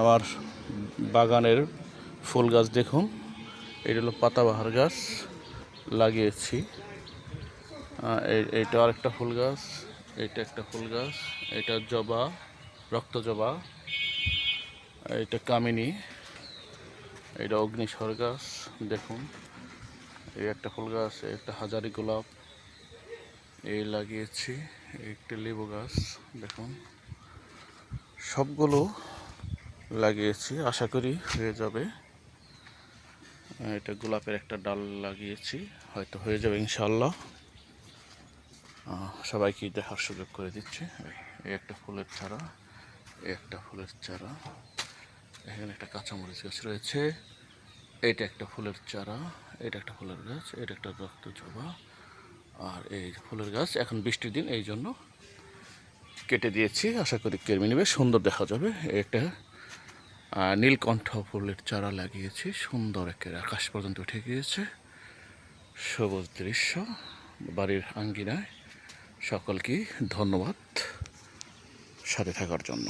আমার বাগানের ফুল গাছ দেখুন। এটা হলো পাতাবাহার গাছ, লাগিয়েছি। এইটা আরেকটা ফুল গাছ এইটা একটা ফুল গাছ, এটা জবা, রক্ত জবা এইটা কামিনী, এটা অগ্নিস্বর গাছ, দেখুন। এই একটা ফুল গাছ একটা হাজারি গোলাপ, এই লাগিয়েছি একটা লেবু গাছ, দেখুন। সবগুলো লাগিয়েছি, আশা করি হয়ে যাবে। এটা গোলাপের একটা ডাল লাগিয়েছি, হয়তো হয়ে যাবে ইনশাল্লাহ সবাইকে দেখার সুযোগ করে দিচ্ছে। এই একটা ফুলের চারা, এই একটা ফুলের চারা। এখানে একটা কাঁচামরিচ গাছ রয়েছে, এইটা একটা ফুলের চারা এটা একটা ফুলের গাছ এটা একটা রক্ত জবা। আর এই ফুলের গাছ এখন বৃষ্টির দিন, এই জন্য কেটে দিয়েছি। আশা করি কেরমি নেবে, সুন্দর দেখা যাবে। একটা নীলকণ্ঠ ফুলের চারা লাগিয়েছি। সুন্দর একের আকাশ পর্যন্ত উঠে গিয়েছে। সবুজ দৃশ্য বাড়ির আঙ্গিনায়। সকলকে ধন্যবাদ সাথে থাকার জন্য।